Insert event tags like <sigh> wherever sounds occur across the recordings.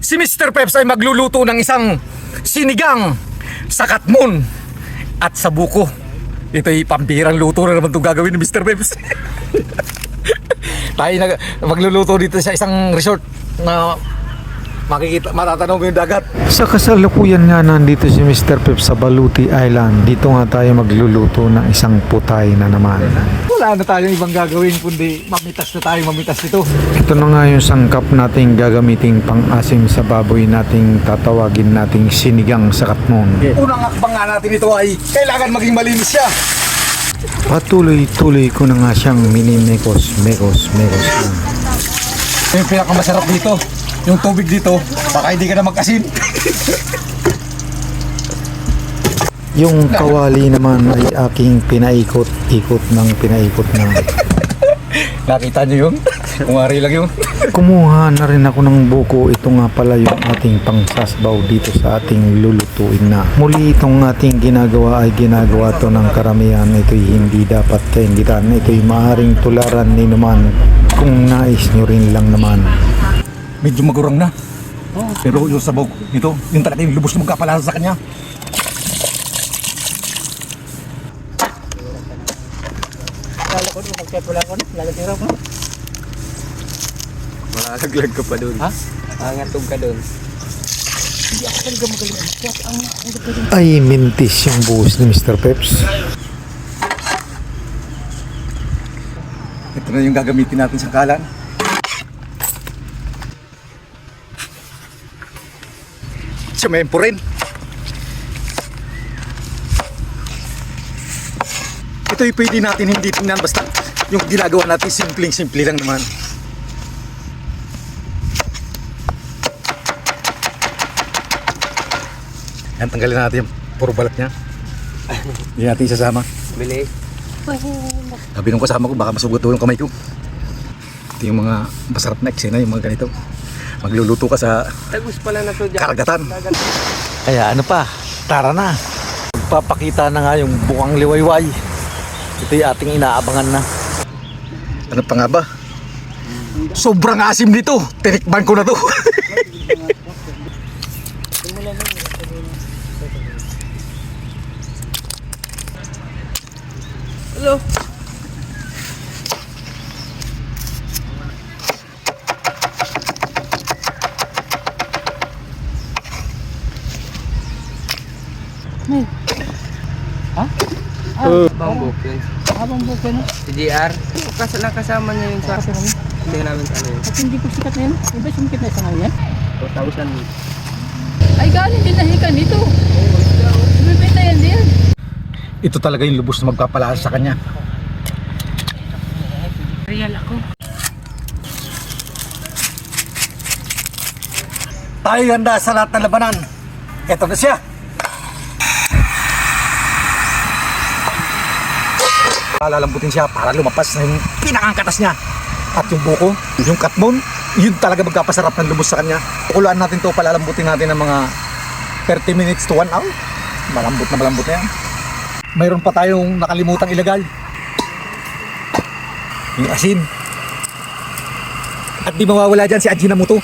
si Mr. Peps ay magluluto ng isang sinigang sa katmon at sa buko. Ito'y pambirang luto na naman itong gagawin ni Mr. Peps. <laughs> Tayo na magluluto dito sa isang resort na makikita, matatanaw mo yung dagat. Sa kasalukuyan nga nandito si Mr. Pep sa Baluti Island. Dito nga tayo magluluto ng isang putay na naman. Wala na tayong ibang gagawin kundi mamitas na tayo mamitas dito. Ito na nga yung sangkap nating gagamiting pang-asim sa baboy nating tatawagin nating sinigang sa katmon. Unang akbang nga natin ito ay kailangan maging malinis siya. Patuloy-tuloy ko na nga siyang minimekos, mekos, mekos na. Yung pinakamasarap dito, yung tubig dito, baka hindi ka na magkasin. Yung kawali naman ay aking pinaikot-ikot ng pinaikot na. <laughs> Nakita niyo yung? Kumari lang yung. <laughs> Kumuha na rin ako ng buko. Ito nga pala yung ating pangsasbaw dito sa ating lulutuin na. Muli itong ating ginagawa ay ginagawa to ng karamihan. Ito'y hindi dapat kaingitan. Ito'y maaaring tularan ni naman kung nais nyo rin lang naman. Medyo magurang na. Pero yung sabog nito, yung talaga yung lubos na magkapalasa sa kanya. Malalaglag ka pa dun. Ha? Angatog ka dun. Ay, mintis yung buhos ni Mr. Peps. Ito na yung gagamitin natin sa kalan. Semempo rin. Ito'y pwede natin hindi tingnan basta yung ginagawa natin simpleng-simple lang naman. Yan, tanggalin natin yung puro balat niya. Hindi natin isasama. Bili. Sabi nung kasama ko, baka masugot yung kamay ko. Ito yung mga masarap na eksena, yung mga ganito. Magluluto ka sa Tagus pala na to dyan. karagatan. Kaya ano pa, tara na. Papakita na nga yung bukang liwayway. Ito yung ating inaabangan na. Ano pa nga ba? Sobrang asim dito. Tinikman ko na to. Hello. Ha? Ah, bamboo yun. Habang buka na. Si JR. Kas nakasama niya yun sa... Hindi namin ano yun. At hindi ko sikat na yun. Yung ba sumikit na sa ngayon? 2,000. Ay, galing din nahikan dito. Bibita yan din. Ito talaga yung lubos na magpapalakas sa kanya. Real ako. Tayo handa sa lahat ng labanan. Ito na siya. Palalambutin siya para lumapas na yung pinakangkatas niya. At yung buko, yung katmon, yun talaga magkapasarap ng lubos sa kanya. Kukuluan natin to, palalambutin natin ng mga 30 minutes to 1 hour. Malambot na malambot na yan. Mayroon pa tayong nakalimutang ilagay. Yung asin. At di mawawala dyan si Ajinomoto.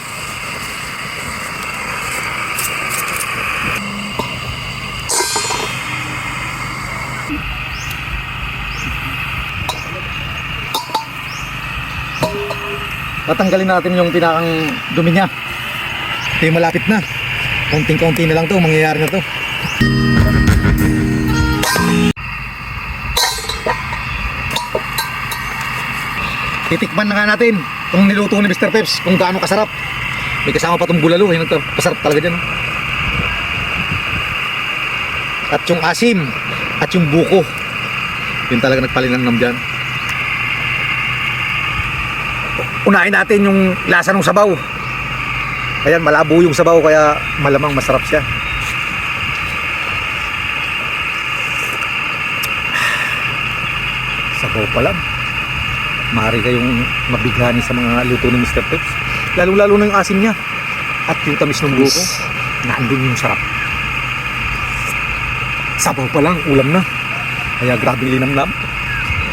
Tatanggalin natin yung pinakang dumi niya. Ito yung malapit na. Konting-konti na lang to, mangyayari na to. Titikman na nga natin itong niluto ni Mr. Peps kung gaano kasarap. May kasama pa itong bulalo. Yun ito. Kasarap talaga dyan. At yung asim at yung buko. Yun talaga nagpalinamnam dyan. Unahin natin yung lasa ng sabaw. Ayan, malabo yung sabaw kaya malamang masarap siya. Sabaw pa lang. Maaari kayong mabighani sa mga luto ni Mr. Peps. Lalo-lalo na yung asim niya. At yung tamis ng buko. Naandun yung sarap. Sabaw pa lang, ulam na. Kaya grabe linamnam.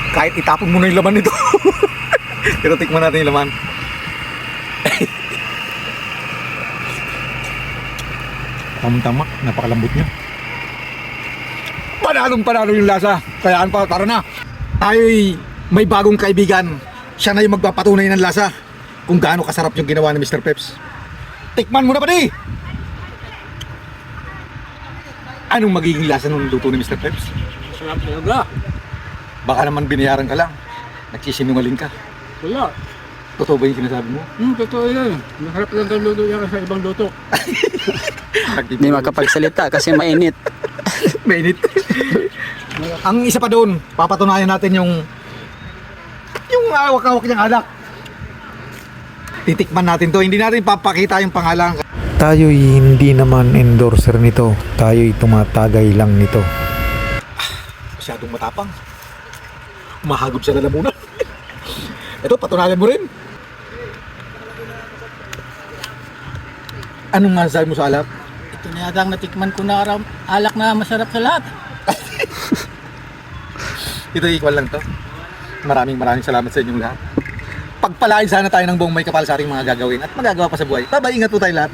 Kahit itapon mo na yung laman nito. <laughs> Pero tikman natin yung laman. Tamang-tama, napakalambot niya. Panalong panalo yung lasa. Kayaan pa, tara na. Tayo'y may bagong kaibigan. Siya na yung magpapatunay ng lasa kung gaano kasarap yung ginawa ni Mr. Peps. Tikman mo na ba di? Anong magiging lasa ng luto ni Mr. Peps? Sarap talaga. Baka naman binayaran ka lang. Nagsisinungaling ka. Wala. Totoo ba yung sinasabi mo? Hmm, totoo yan. Masarap lang ang luto yan sa ibang luto. <laughs> Hindi makapagsalita kasi mainit. <laughs> Mainit. <laughs> Ang isa pa doon, papatunayan natin yung yung awak-awak niyang alak. Titikman natin to. Hindi natin papakita yung pangalan. Tayo'y hindi naman endorser nito. Tayo'y tumatagay lang nito. Masyadong matapang. Mahagod sa lalamunan. Ito, patunayan mo rin. Anong masasabi mo sa alak? Ito na yata ang natikman ko na aram, alak na masarap sa lahat. <laughs> Ito equal lang to. Maraming maraming salamat sa inyong lahat. Pagpalain sana tayo ng buong may kapal sa ating mga gagawin at magagawa pa sa buhay. Bye-bye, ingat po tayo lahat.